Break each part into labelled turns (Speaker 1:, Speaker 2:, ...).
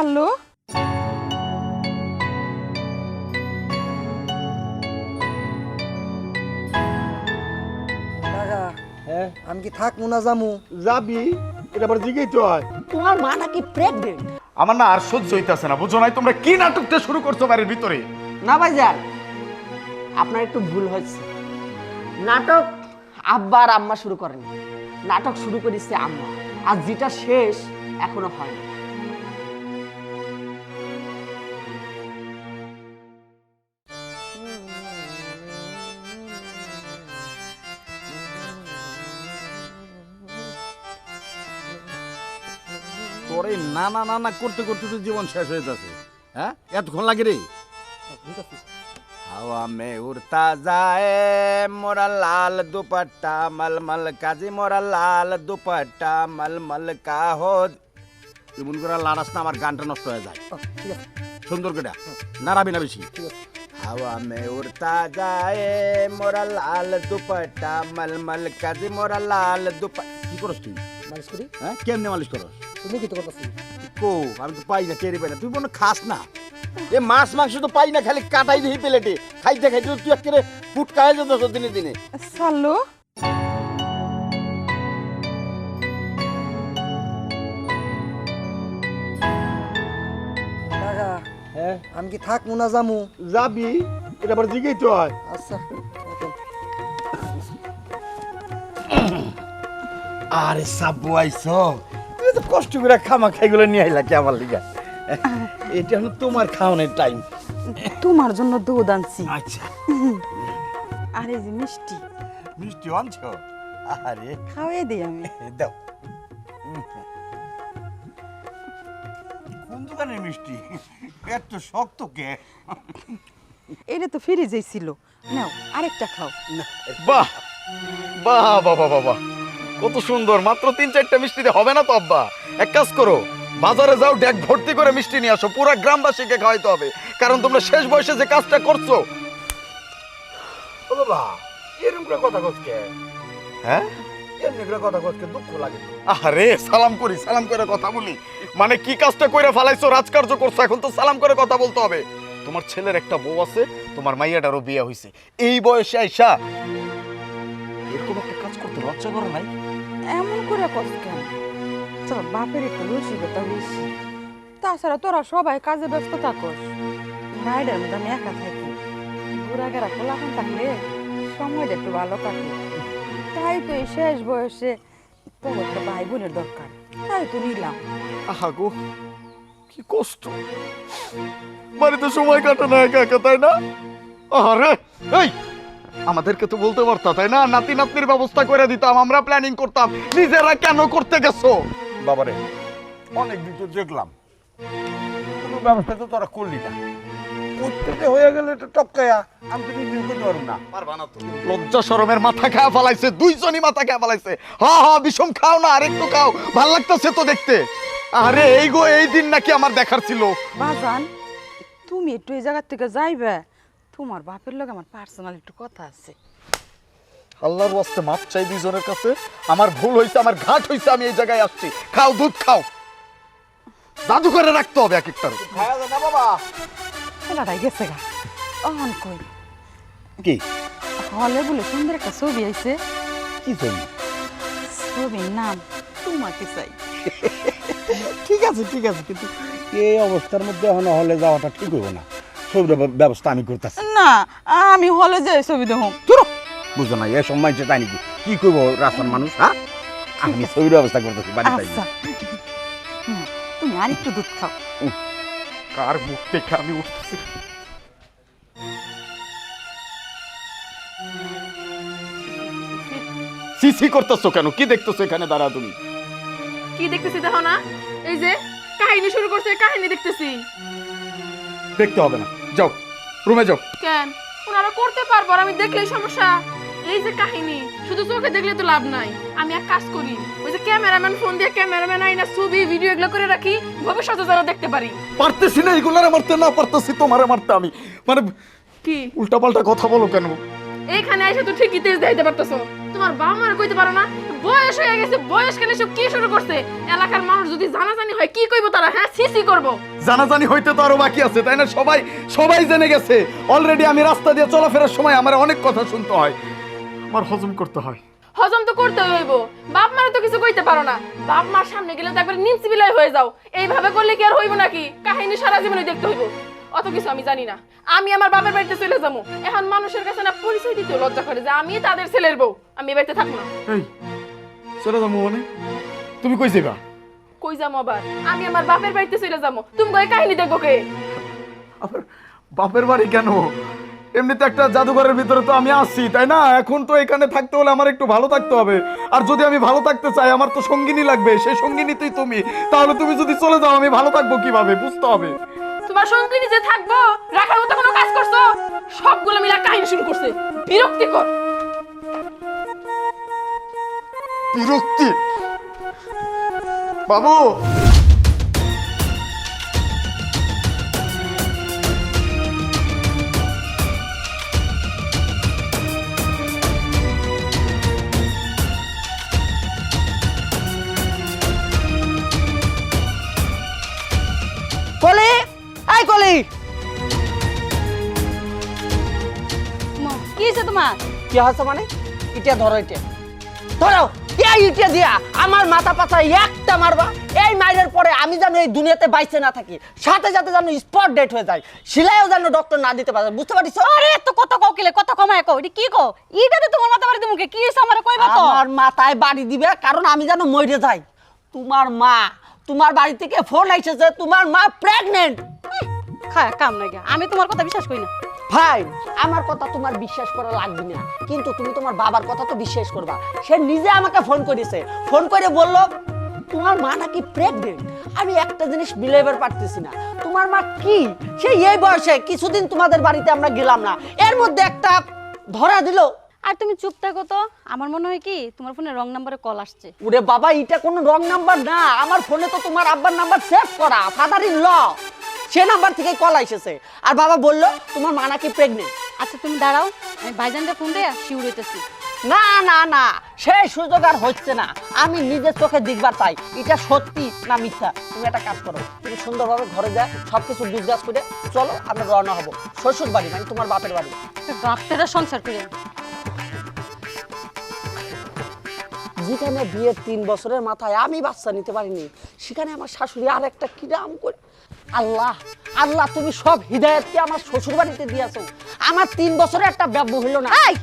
Speaker 1: সালু
Speaker 2: হ্যাঁ?
Speaker 3: আমি কি থাকব না যামু
Speaker 2: যাবি এটা আবার জিগেই তো হয়।
Speaker 4: তোমার মা নাকি প্রেগনেন্ট
Speaker 5: আমার না আর সহ্য হইতাছে না বুঝো নাই তোমরা কি নাটকটা শুরু করছ বাড়ির ভিতরে?
Speaker 4: না ভাইজান আপনার একটু ভুল হয়েছে। নাটক আব্বা আর আম্মা শুরু করেন। নাটক শুরু করেছে আম্মা আর যেটা শেষ এখনও হয়নি।
Speaker 2: না না না না করতে করতে তো জীবন শেষ হয়ে যাচ্ছে। হ্যাঁ? এতক্ষণ লাগে রে। হাওয়া মে উড়তা যায় মোরা লাল দুপাট্টা মলমল কাজে মোরা লাল দুপাট্টা মলমল কাহদ। এমন করে লাড়াস না আমার গানটা নষ্ট হয়ে যায়। সুন্দর করে। নাড়াবি না বেশি। হাওয়া মে উড়তা যায় মোরা লাল দুপাট্টা মলমল কাজে মোরা লাল দুপাট্টা কি করস তুই?
Speaker 3: মালিশ করি?
Speaker 2: হ্যাঁ কেমনে মালিশ করস?
Speaker 3: তুমি কি তো
Speaker 2: কো আমি তো পাই না টেরি পাই না। তুই মনে খাস না? এ মাছ মাংস তো পাই না খালি কাটাই দিই প্লেটে। খাইতে খাইতে তুই একেবারে ফুট খাই যেত দিনে দিনে।
Speaker 1: সালু?
Speaker 2: হ্যাঁ?
Speaker 3: আমি কি থাকব না যামু
Speaker 2: যাবি এটা আবার জিগেই তো হয়।
Speaker 3: আচ্ছা।
Speaker 2: আরে সাবু আইছো। তুমি তো কষ্ট করে খামা খাইগুলো নিয়ে আইলা কি আমার লিগা? এটা হলো তোমার খাওয়ানোর টাইম
Speaker 1: তোমার জন্য দুধ আনছি।
Speaker 2: আচ্ছা।
Speaker 1: আর যে মিষ্টি।
Speaker 2: মিষ্টি আনছো? আরে।
Speaker 1: খাওয়াই দিই আমি।
Speaker 2: দাও। কোন দোকানের মিষ্টি? এত শক্ত কে?
Speaker 1: এটা তো ফ্রিজেই ছিল। নাও আরেকটা খাও।
Speaker 5: বাহ! বাহ বাবা বাবা কত সুন্দর মাত্র তিন চারটা মিষ্টিতে হবে না তো আব্বা? এক কাজ করো বাজারে যাও ডেক ভর্তি করে মিষ্টি নিয়ে আসো পুরো গ্রামবাসীকে খাওয়াইতে হবে। কারণ তোমরা শেষ বয়সে যে কাজটা করছ।
Speaker 2: ও বাবা এরকম করে কথা কচ্ছে
Speaker 5: হ্যাঁ। আরে সালাম করি সালাম করে কথা বলি। মানে কি কাজটা কইরা ফালাইছো রাজকার্য করছ এখন তো সালাম করে কথা বলতে হবে। তোমার ছেলের একটা বউ আছে তোমার মাইয়াটারও বিয়ে হইছে। এই বয়সে আইসা এরকম একটা কাজ করতে লজ্জা করে নাই?
Speaker 1: এমন করে কষ্ট কেন? তোর বাপের একটু রসিকতা বেশি তাছাড়া তোরা সবাই কাজে ব্যস্ত থাকস। বাইরের মধ্যে আমি একা থাকি। ঘোরাঘেরা খোলাখান থাকলে সময়টা একটু ভালো কাটে। তাই তো এই শেষ বয়সে তোর একটা ভাই বোনের দরকার। তাই তো নিলাম।
Speaker 5: আহা গো, কি কষ্ট। বাড়িতে সময় কাটে না একা একা, তাই না? আরে এই! আমাদেরকে তো বলতে পারতা তাই না? নাতি নাতনির ব্যবস্থা করে দিতাম আমরা প্ল্যানিং করতাম। নিজেরা কেন করতে গেছো?
Speaker 2: বাবারে অনেক দিন তো দেখলাম। কোনো ব্যবস্থা তো তোরা করলি না। করতে হয়ে গেলে এটা টপকায়া আমি তো নিজে করতে পারব না।
Speaker 5: লজ্জা শরমের মাথা খাওয়া ফেলাইছে দুইজনই মাথা খাওয়া ফেলাইছে। হা হা বিষম খাও না আর একটু খাও ভালো লাগতেছে তো দেখতে। আরে এই গো এই দিন নাকি আমার দেখার ছিল।
Speaker 1: বাজান তুমি একটু এই জায়গার থেকে যাইবে? তোমার বাপের লোক আমার পার্সোনাল একটু কথা আছে।
Speaker 5: আল্লাহর ওয়াস্তে মাপ চাই দুইজনের কাছে। আমার ভুল হয়েছে আমার ঘাট হইছে আমি এই জায়গায় আসছি। খাও দুধ খাও। জাদু করে রাখতে হবে এক একটার
Speaker 2: খাওয়া যায় না বাবা।
Speaker 1: খেলাটাই গেছে গা। অহন কই?
Speaker 2: কি?
Speaker 1: হলে বলে সুন্দর একটা ছবি আইছে।
Speaker 2: কি জন্য
Speaker 1: ছবির নাম তোমাকে চাই।
Speaker 2: ঠিক আছে ঠিক আছে কিন্তু এই অবস্থার মধ্যে এখন হলে যাওয়াটা ঠিক হইব না। সব ব্যবস্থা আমি করতেছি।
Speaker 1: না আমি হলে যাই ছবি দেখো
Speaker 2: চলো বুঝো না এ সময় তাই নাকি? কি করব রাস্তার মানুষ হ্যাঁ? আমি ছবির ব্যবস্থা করতেছি বাড়ি তাই
Speaker 1: আচ্ছা। তুমি আর একটু দুধ খাও।
Speaker 5: কার মুখ দেখে আমি উঠতেছি? সিসি করতেছো কেন? কি দেখতেছো এখানে? দাঁড়া তুমি।
Speaker 6: কি দেখতেছি দেখো না? এই যে কাহিনী শুরু করছে কাহিনী দেখতেছি।
Speaker 5: দেখতে হবে না। যাও রুমে যাও।
Speaker 6: কেন? ওনারা করতে পারব আর আমি দেখলেই সমস্যা। এই যে কাহিনী শুধু চোখে দেখলে তো লাভ নাই। আমি এক কাজ করি ওই যে ক্যামেরাম্যান ফোন দিয়ে ক্যামেরাম্যান আইনা ছবি ভিডিও এগুলো করে রাখি ভবিষ্যতে যারা দেখতে পারি।
Speaker 5: পারতেছি না এগুলারে মারতে না পারতেছি তোমারে মারতে আমি। মানে
Speaker 6: কি?
Speaker 5: উল্টাপাল্টা কথা বলো কেন?
Speaker 6: এইখানে এসে তো ঠিকই তেজ দিতে পারতেছো। তোমার বাবা মার কইতে পারো না? বয়স হয়ে গেছে বয়স কেন সব কি শুরু করছে? এলাকার মানুষ যদি জানাজানি হয় কি কইবো তারা হ্যাঁ? সিসি করব।
Speaker 5: জানাজানি হইতে তো আরও বাকি আছে তাই না? সবাই সবাই জেনে গেছে। অলরেডি আমি রাস্তা দিয়ে চলাফেরার সময় আমার অনেক কথা শুনতে হয়। আমার হজম করতে হয়।
Speaker 6: হজম তো করতে হইব। বাপ মার তো কিছু কইতে পারো না। বাপ মার সামনে গেলে তো একবার নিমসি বিলাই হয়ে যাও। এইভাবে করলে কি আর হইব নাকি? কাহিনী সারা জীবনে দেখতে হইব। অত কিছু আমি জানি না। আমি আমার বাপের বাড়িতে চলে যাব। এখন মানুষের কাছে না পরিচয় দিতে লজ্জা করে যে আমি তাদের ছেলের বউ। আমি এ বাড়িতে থাকব না।
Speaker 5: এই চলে যাব মানে? তুমি কই যাবা
Speaker 6: কই যাব আবার? আমি আমার বাপের বাড়িতে চলে যাব। তুমি কই কাহিনী দেখব কে?
Speaker 5: আবার বাপের বাড়ি কেন? এমনিতে একটা জাদুঘরের ভিতরে তো আমি আসছি তাই না? এখন তো এখানে থাকতে হলে আমার একটু ভালো থাকতে হবে। আর যদি আমি ভালো থাকতে চাই আমার তো সঙ্গিনী লাগবে। সেই সঙ্গিনী তুই তুমি। তাহলে তুমি যদি চলে যাও আমি ভালো থাকব কীভাবে? বুঝতে হবে।
Speaker 6: তোমার সঙ্গে নিজে থাকব, রাখার মতো কোনো কাজ করছ? সবগুলো মিলা কাহিনী শুরু করছে। বিরক্তিকর।
Speaker 5: বিরক্তি? বাবু!
Speaker 1: কি
Speaker 4: হচ্ছে মানে? ইটা ধরো ইটা ধরো এই ইটা দিয়া। আমার মাথা পাছা একটা মারবা। এই মাইরের পরে আমি যেন এই দুনিয়াতে বাইসে না থাকি সাথে সাথে যেন স্পট ডেট হয়ে যায়। সিলাইও যেন ডক্টর না দিতে পারে। বুঝতে পারিস
Speaker 1: আরে তো কত ককিলে কত কমায় কও। এটি কি কো ইটাতে তোমার মাথা বাড়ি মুখে কি? হয়েছে আমারে? কইবা তো।
Speaker 4: আমার মাথায় বাড়ি দিবে কারণ আমি যেন মরে যাই। তোমার মা তোমার বাড়ি থেকে ফোন আইছে যে তোমার মা প্রেগনেন্ট
Speaker 1: খায় কাম নাই আমি তোমার কথা বিশ্বাস করি না।
Speaker 4: ভাই আমার কথা তোমার বিশ্বাস করা লাগবে না। কিন্তু তুমি তোমার বাবার কথা তো বিশ্বাস করবা। সে নিজে আমাকে ফোন করেছে। ফোন করে বলল তোমার মা নাকি প্রেগনেন্ট আমি একটা জিনিস বিলেভার পারতেছি না। তোমার মা কি? সেই এই বয়সে কিছুদিন তোমাদের বাড়িতে আমরা গেলাম না। এর মধ্যে একটা ধরা দিল।
Speaker 1: আর তুমি চুপ থাকো তো। আমার মনে হয় কি তোমার ফোনে রং নাম্বারে কল আসছে।
Speaker 4: ওরে বাবা এটা কোনো রং নাম্বার না। আমার ফোনে তো তোমার আব্বার নাম্বার সেভ করা ফাদার ইন ল সে নাম্বার থেকে কল এসেছে আর বাবা বলল তোমার মা নাকি প্রেগনেন্ট
Speaker 1: আচ্ছা তুমি দাঁড়াও আমি ভাইজানকে ফোন দেয়া শিউর হইতেছি।
Speaker 4: না না না সেই সুযোগ আর হচ্ছে না। আমি নিজের চোখে দেখবার চাই এটা সত্যি না মিথ্যা? তুমি একটা কাজ করো তুমি সুন্দরভাবে ঘরে যা সব কিছু গুজগাছ করে চলো আমরা রওনা হব। শ্বশুর বাড়ি মানে তোমার বাপের বাড়ি।
Speaker 1: বাপেরা সংসার করে
Speaker 4: যেখানে বিয়ের তিন বছরের মাথায় আমি বাচ্চা নিতে পারিনি সেখানে আমার শাশুড়ি আর একটা কিরাম করে আল্লাহ আল্লাহ তুমি সব হৃদয়তকে আমার শ্বশুর বাড়িতে দিয়েছ। আমার তিন বছরে একটা ব্যব্য হইল না।
Speaker 1: এই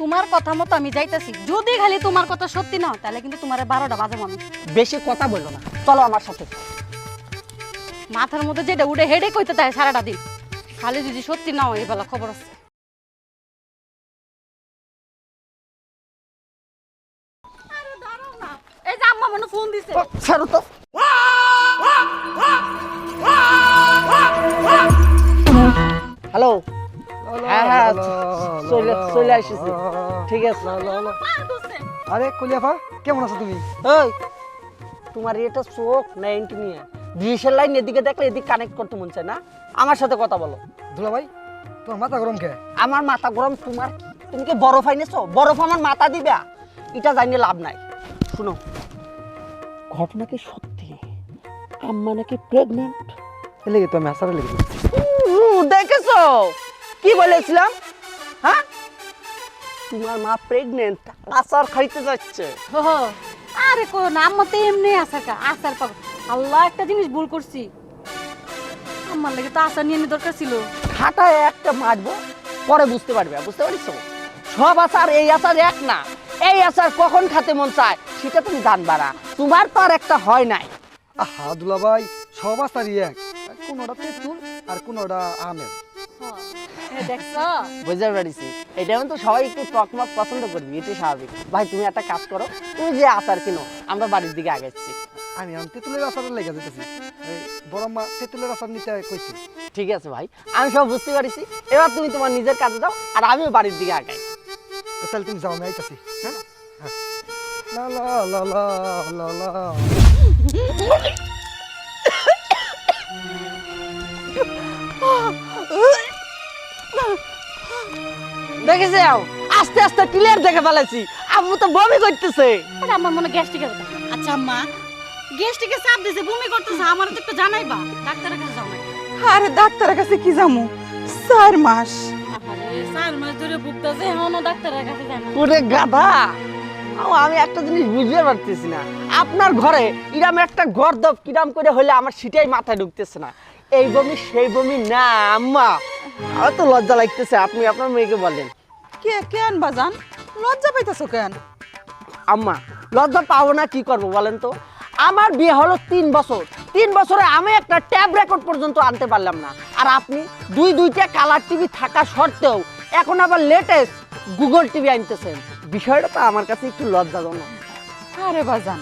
Speaker 1: তোমার কথা মতো আমি যাইতাছি। যদি খালি তোমার কথা সত্যি না হয়, তাহলে কিন্তু তোমার বারোটা বাজাবো আমি
Speaker 4: বেশি কথা বলল না। চলো আমার সাথে।
Speaker 1: মাথার মধ্যে যেটা উঠে হেডে কইতে তাই সারাটা দিন। খালি যদি সত্যি না হয় এবেলা খবর আছে। এই যে আম্মা মনে ফোন দিছে।
Speaker 4: ছাড়ো তো। হ্যালো? হ্যাঁ হ্যাঁ চলে চলে আসিছি ঠিক আছে।
Speaker 3: আরে কলিয়াফা কেমন আছো তুমি?
Speaker 4: ওই তোমার এটা চোখ না নিয়ে। ডিজিটাল লাইন এদিকে দেখলে এদিক কানেক্ট করতে মন চায় না। আমার সাথে কথা বলো।
Speaker 3: দুলা ভাই তোমার মাথা গরম কে?
Speaker 4: আমার মাথা গরম তোমার? তুমি কি বরফ আইনেছো? বরফ আমার মাথা দিবা? এটা জানিয়ে লাভ নাই। শুনো। ঘটনা কি সত্যি? আম্মা নাকি প্রেগনেন্ট
Speaker 3: লেগে তো আমি আসারে লেগে।
Speaker 4: দেখেছ? কি বলেছিলাম? হ্যাঁ? তোমার মা প্রেগনেন্ট আচার খাইতে যাচ্ছে।
Speaker 1: আরে কো না আম্মা তো এমনি আসার কা আসার পাবো আল্লাহ একটা জিনিস ভুল করছি। আমার লাগে তো আশা নিয়ে দরকার ছিল।
Speaker 4: খাটায় একটা মারবো পরে বুঝতে পারবে বুঝতে পারিস সব আচার এই আচার এক না। এই আচার কখন খেতে মন চায় সেটা তুমি জানবা না। তোমার তো আর একটা হয় নাই।
Speaker 3: আহা দুলা ভাই সব আসারই এক। কোনোটা তেঁতুল আর কোনোটা আমের।
Speaker 1: দেখছ?
Speaker 4: বুঝতে পারিছি। এটা তো সবাই একটু টকমক পছন্দ করবি এটাই স্বাভাবিক। ভাই তুমি একটা কাজ করো তুমি যে আচার কিনো আমরা বাড়ির দিকে আগাচ্ছি
Speaker 3: আমি আমি তেঁতুলের আসারে লেগে যেতেছি। বড় মা তেঁতুলের আসার নিতে কইছি।
Speaker 4: ঠিক আছে ভাই আমি সব বুঝতে পারিছি। এবার তুমি তোমার নিজের কাজে যাও আর আমিও বাড়ির দিকে আগাই।
Speaker 3: তাহলে তুমি যাও আমি আইতাছি হ্যাঁ? হ্যাঁ। লা লা লা লা লা লা।
Speaker 4: দেখে যাও আস্তে আস্তে ক্লিয়ার দেখে ফেলেছি। আম্মু তো বমি করতেছে।
Speaker 7: আরে আমার মনে গ্যাস্ট্রিকের কথা আচ্ছা আম্মা গ্যাস্ট্রিকে চাপ দিছে বমি করতেছে আমার তো একটু জানাইবা। ডাক্তারের কাছে যাও না।
Speaker 1: আরে ডাক্তারের কাছে কি যামু? চার মাস।
Speaker 7: আরে চার মাস ধরে ভুগতেছে এখনও ডাক্তারের কাছে যায় না।
Speaker 4: ওরে গাধা! আমি একটা জিনিস বুঝতে পারতেছি না। আপনার ঘরে ইরাম একটা গর্দব কিরাম করে হলে আমার সেটাই মাথায় ঢুকতেছে না। এই বমি সেই বমি না আম্মা। আমার তো লজ্জা লাগতেছে আপনি আপনার মেয়েকে বলেন।
Speaker 1: কে কেন বাজান লজ্জা পাইতেছো কেন?
Speaker 4: আম্মা লজ্জা পাবো না কি করব বলেন তো? আমার বিয়ে হলো তিন বছর। তিন বছরে আমি একটা ট্যাব রেকর্ড পর্যন্ত আনতে পারলাম না। আর আপনি দুই দুইটা কালার টিভি থাকা সত্ত্বেও এখন আবার লেটেস্ট গুগল টিভি আনতেছেন। বিষয়টা তো আমার কাছে একটু লজ্জাজনক।
Speaker 1: আরে বাজান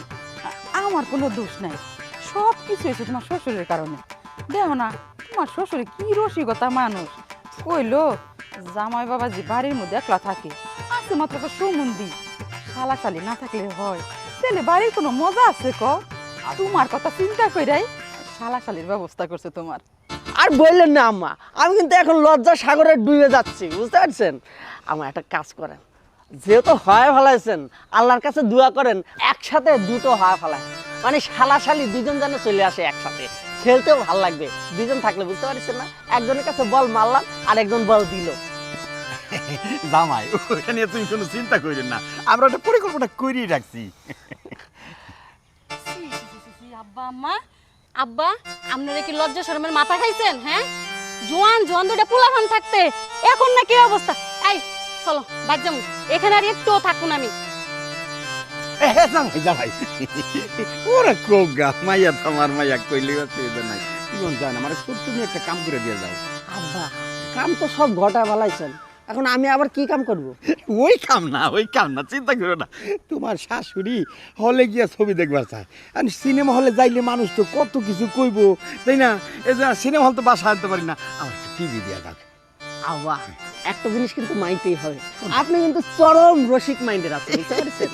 Speaker 1: আমার কোনো দোষ নাই। সব কিছু হয়েছে তোমার শ্বশুরের কারণে। দেখো না তোমার শ্বশুরে কি রসিকতা মানুষ। কইলো জামাই বাবাজি বাড়ির মধ্যে একলা থাকে, আছে মাত্র সুমন্দি। শালাশালি না থাকলে হয়। তাহলে বাড়ির কোনো মজা আছে ক? তোমার কথা চিন্তা কইরাই শালাশালির ব্যবস্থা করছে তোমার।
Speaker 4: আর বললেন না, আম্মা, আমি কিন্তু এখন লজ্জা সাগরে ডুবে যাচ্ছি, বুঝতে পারছেন? আমার একটা কাজ করেন। যেহেতু হয় ফেলাইছেন, আল্লাহর কাছে দোয়া করেন, একসাথে দুটো হয় ফেলায় মানে শালাশালি দুজন যেন চলে আসে একসাথে। খেলতেও ভালো লাগবে। দুজন থাকলে বুঝতে পারছেন না একজনের কাছে বল মারলাম আর একজন বল দিল।
Speaker 2: জামাই ওটা নিয়ে তুমি কোনো চিন্তা করেন না আমরা একটা পরিকল্পনা করেই রাখছি।
Speaker 7: ছি, ছি, ছি, ছি, ছি, আব্বা আম্মা আব্বা আপনারা কি লজ্জা শরমের মাথা খাইছেন হ্যাঁ? জোয়ান জোয়ান দুটা থাকতে এখন না কি অবস্থা? এই চলো বাদ যাব এখানে আর একটুও থাকুন আমি।
Speaker 2: জামাই জামাই ওরা কোগা মাইয়া তোমার মাইয়া কইলে অসুবিধা নাই। জীবন যায় না মানে তুমি একটা কাম করে দিয়ে যাও।
Speaker 4: আব্বা কাম তো সব ঘটা ফেলাইছেন এখন আমি আবার কি কাম করব?
Speaker 2: ওই কাম না ওই কাম না চিন্তা করো না। তোমার শাশুড়ি হলে গিয়া ছবি দেখবার চায়। আর সিনেমা হলে যাইলে মানুষ তো কত কিছু কইব তাই না? এই যে সিনেমা হল তো বাসা আনতে পারি না। আমার টিভি দিয়া দাও।
Speaker 4: আব্বা একটা জিনিস কিন্তু মাইতেই হবে। আপনি কিন্তু চরম রসিক মাইন্ডের আছেন বুঝতে পারছেন?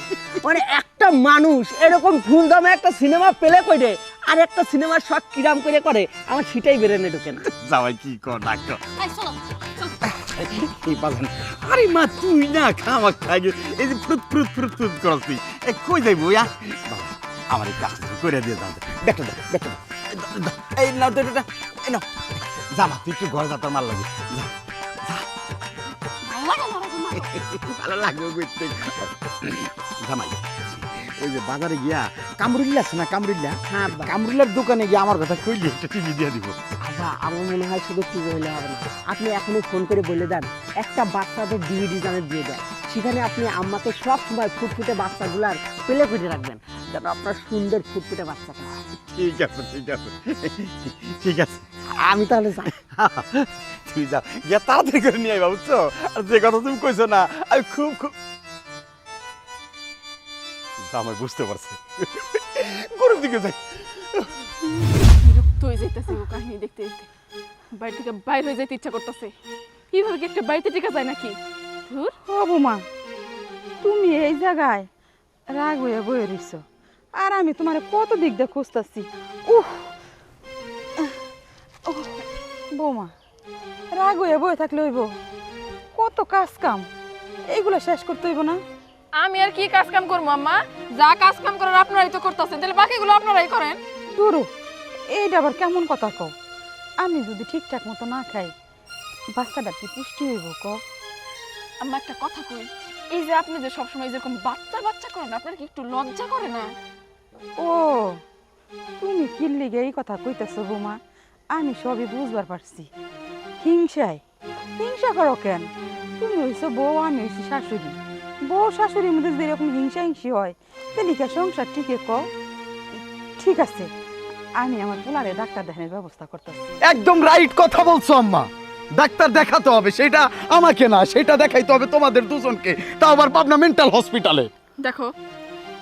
Speaker 4: মানে একটা মানুষ এরকম ফুল দামে একটা সিনেমা পেলে কইরে আর একটা সিনেমার শখ কিরাম করে করে আমার সেটাই বেরেনে ঢোকে না।
Speaker 2: যাওয়াই কি কর না কর।
Speaker 7: এই চলো চলো
Speaker 2: এই বাজান আরে মা তুই না খাই এই যে ফ্রুত ফ্রুত ফ্রুত ফ্রুত করস তুই। এ কই যাইবো ইয়া? আমার এই কাজটা করে দিয়ে যাও দেখো দাও দেখো এই নাও নাও। জামা তুই একটু ঘরে যা তোর মাল লাগে যা।
Speaker 7: ভালো
Speaker 2: লাগবে বুঝতে জামাই ওই যে বাজারে গিয়া কামরুল্লা আছে না কামরুল্লা?
Speaker 4: হ্যাঁ
Speaker 2: কামরুল্লার দোকানে গিয়ে আমার কথা কইলি একটা টিভি দিয়ে দিব।
Speaker 4: আব্বা আমার মনে হয় শুধু কি হইলে হবে না। আপনি এখনই ফোন করে বলে দেন একটা বাচ্চাদের ডিভিডি জানে দিয়ে দেন সেখানে আপনি আম্মাকে সব সময় ফুটফুটে বাচ্চাগুলার পেলে খুঁজে রাখবেন যেন আপনার সুন্দর ফুটফুটে বাচ্চাটা
Speaker 2: ঠিক আছে ঠিক আছে। ঠিক আছে।
Speaker 4: আমি তাহলে যাই।
Speaker 2: তুই যা। গিয়া তাড়াতাড়ি করে নিয়ে আইবা বুঝছ? আর যে কথা তুমি কইছো না আমি খুব খুব জামাই বুঝতে পারছি। গরুর দিকে যাই।
Speaker 6: বিরক্ত হয়ে যাইতেছে ও কাহিনী দেখতে দেখতে। বাড়ি থেকে বাইরে হয়ে যেতে ইচ্ছা করতেছে। এইভাবে কি একটা বাড়িতে টিকা যায় নাকি? ধুর।
Speaker 1: ও বৌমা তুমি এই জায়গায় রাগ হয়ে বয়ে রইছ। আর আমি তোমার কত দিক দিয়ে খুঁজতেছি। উহ, বৌমা রাগ হয়ে বয়ে থাকলে হইব। কত কাজ কাম এইগুলো শেষ করতে হইব না?
Speaker 6: আমি আর কি কাজ কাম করব আম্মা? যা কাজ কাম করার আপনারাই তো করতেছেন তাহলে বাকিগুলো আপনারাই করেন।
Speaker 1: দুরু এইটা আবার কেমন কথা কও? আমি যদি ঠিকঠাক মতো না খাই বাচ্চাটা কি পুষ্টি হইব ক
Speaker 6: আম্মা একটা কথা কই এই যে আপনি যে সবসময় যেরকম বাচ্চা বাচ্চা করেন আপনার কি একটু লজ্জা করে না?
Speaker 1: ও তুমি কি লিগে এই কথা কইতেছো বৌমা। আমি সবই বুঝবার পারছি। হিংসায়। হিংসা করো কেন? তুমি হইছো বউ আমি হইছি শাশুড়ি। বউ শাশুড়ির মধ্যে যদি এরকম হিংসা হিংসি হয় তাহলে কি সংসার ঠিকই ক ঠিক আছে আমি আমার পোলারে ডাক্তার দেখানোর ব্যবস্থা করতেছি।
Speaker 5: একদম রাইট কথা বলছো আম্মা। ডাক্তার দেখাতে হবে সেটা আমাকে না সেটা দেখাইতে হবে তোমাদের দুজনকে। তা আবার পাবনা মেন্টাল হসপিটালে।
Speaker 6: দেখো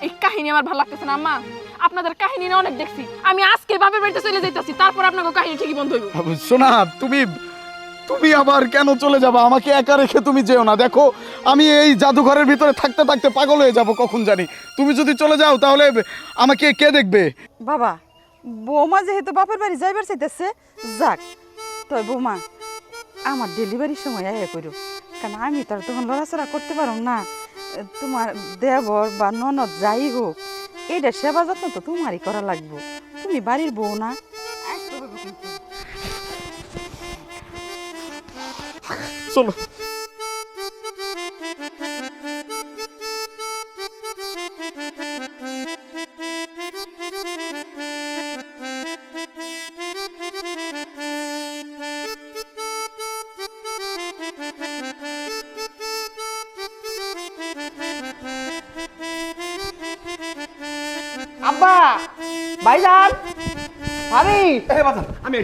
Speaker 6: এই কাহিনী আমার ভালো লাগতেছে না আম্মা। আপনাদের কাহিনী না অনেক দেখছি। আমি আজকে বাপের বাড়িতে চলে যাইতেছি তারপর আপনাকে কাহিনী ঠিকই বন্ধ হইব।
Speaker 5: শোনা তুমি তুমি আবার কেন চলে যাবে? আমাকে একা রেখে তুমি যেও না। দেখো আমি এই জাদুঘরের ভিতরে থাকতে থাকতে পাগল হয়ে যাব কখন জানি। তুমি যদি চলে যাও তাহলে আমাকে কে দেখবে?
Speaker 1: বাবা বৌমা যেহেতু বাপের বাড়ি যাইবার চাইতেছে যাক তবে বৌমা আমার ডেলিভারির সময় আয়া করো কারণ আমি তো আর তখন লড়াচড়া করতে পারো না। তোমার দেবর বা ননদ যাই হোক এইটা সেবা যত্ন তো তোমারই করা লাগবো। তুমি বাড়ির বউ না।
Speaker 5: চলো।
Speaker 4: আব্বা ভাইজান। ভাবি।
Speaker 2: এই বাজান আমি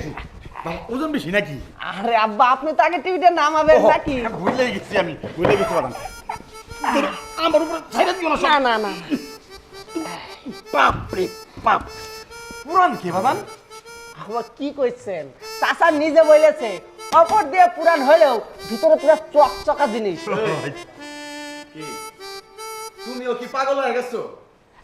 Speaker 2: বাবা, ওজন বেশি নাকি?
Speaker 4: আরে আব্বা আপনি তো আগে টিভিতে নামাবেন নাকি?
Speaker 2: ভুলে গেছি আমি ভুলে গেছি বাদাম তোর আমার উপরে ছাইরা দিও না সব।
Speaker 4: না না না।
Speaker 2: বাপ রে বাপ। পুরান কে
Speaker 4: কইছেন? চাচা নিজে বলেছে অপর দিয়ে পুরান হলেও ভিতরে পুরো চকচকা জিনিস।
Speaker 2: তুমিও কি পাগল হয়ে গেছো?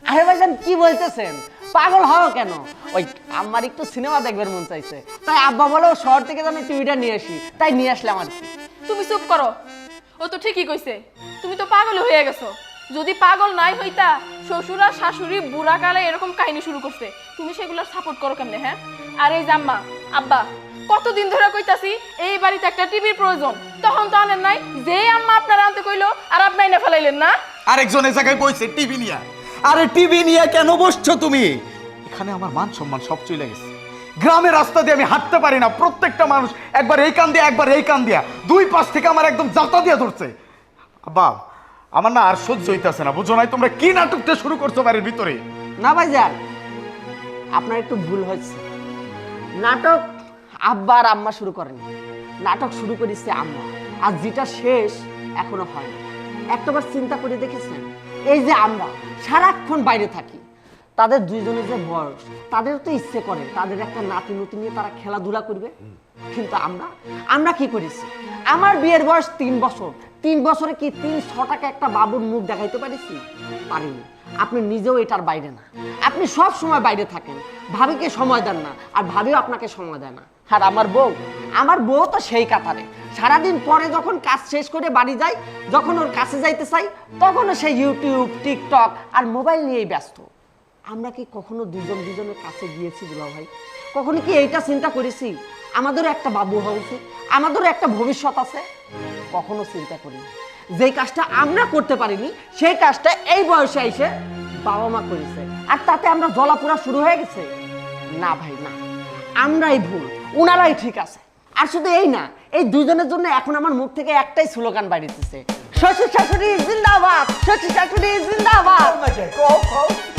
Speaker 4: আরে ভাইজান কি বলতেছেন? পাগল হও কেন? ওই আমার একটু সিনেমা দেখবার মন চাইছে। তাই আব্বা বলো শহর থেকে টিভিটা নিয়ে আসি। তাই নিয়ে আসলাম আর কি।
Speaker 6: তুমি চুপ করো। ও তো ঠিকই কইছে। তুমি তো পাগল হয়ে গেছো। যদি পাগল নাই হইতা শ্বশুর আর শাশুড়ি বুড়া কালে এরকম কাহিনী শুরু করছে। তুমি সেগুলোর সাপোর্ট করো কেমনে হ্যাঁ? আর এই জাম্মা আব্বা কতদিন ধরে কইতাছি এই বাড়িতে একটা টিভির প্রয়োজন। তখন তো আনেন নাই। যে আম্মা আপনারা আনতে কইলো আর আপনি না ফেলাইলেন না।
Speaker 5: আরেকজন এই জায়গায় বইছে টিভি নিয়ে। আরে টিভি নিয়ে কেন বসছো তুমি? এখানে আমার মান সম্মান সব চলে গেছে। গ্রামের রাস্তা দিয়ে আমি হাঁটতে পারি না, প্রত্যেকটা মানুষ একবার এই কান দিয়ে, একবার এই কান দিয়া, দুই পাশ থেকে আমার একদম যাতা দিয়ে ধরছে। বা আমার না আর সহ্য হইতেছে না, বুঝো নাই, তোমরা কি নাটকটা শুরু করছ বাড়ির ভিতরে?
Speaker 4: না ভাইজান, আপনার একটু ভুল হয়েছে। নাটক আব্বা আর আম্মা শুরু করেনি। নাটক শুরু করেছে আম্মা, আর যেটা শেষ এখনও হয়নি একটাবার চিন্তা করে দেখেছেন? এই যে আমরা সারাক্ষণ বাইরে থাকি। তাদের দুইজনের যে বয়স তাদের তো ইচ্ছে করে, তাদের একটা নাতি নতুন নিয়ে তারা খেলাধুলা করবে। কিন্তু আমরা আমরা কি করেছি? আমার বিয়ের বয়স তিন বছর। তিন বছরে কি তিন ছ টাকা একটা বাবুর মুখ দেখাইতে পারিছি? পারিনি। আপনি নিজেও এটার বাইরে না। আপনি সব সময় বাইরে থাকেন। ভাবিকে সময় দেন না, আর ভাবিও আপনাকে সময় দেয় না। আর আমার বউ আমার বউ তো সেই কাতারে। সারাদিন পরে যখন কাজ শেষ করে বাড়ি যাই, যখন ওর কাছে যাইতে চাই, তখনও সেই ইউটিউব টিকটক আর মোবাইল নিয়েই ব্যস্ত। আমরা কি কখনো দুজন দুজনের কাছে গিয়েছি দুলা ভাই? কখনো কি এইটা চিন্তা করেছি? আমাদেরও একটা বাবু হওয়া উচিত। আমাদেরও একটা ভবিষ্যৎ আছে। কখনো চিন্তা করিনি। যেই কাজটা আমরা করতে পারিনি, সেই কাজটা এই বয়সে এসে বাবা মা করেছে। আর তাতে আমরা জলাপুরা শুরু হয়ে গেছে? না ভাই, না। আমরাই ভুল। উনারাই ঠিক আছে। আর শুধু এই না, এই দুজনের জন্য এখন আমার মুখ থেকে একটাই স্লোগান বাড়িতেছে। শ্বশুর শাশুড়ি জিন্দাবাদ শ্বশুর শাশুড়ি জিন্দাবাদ।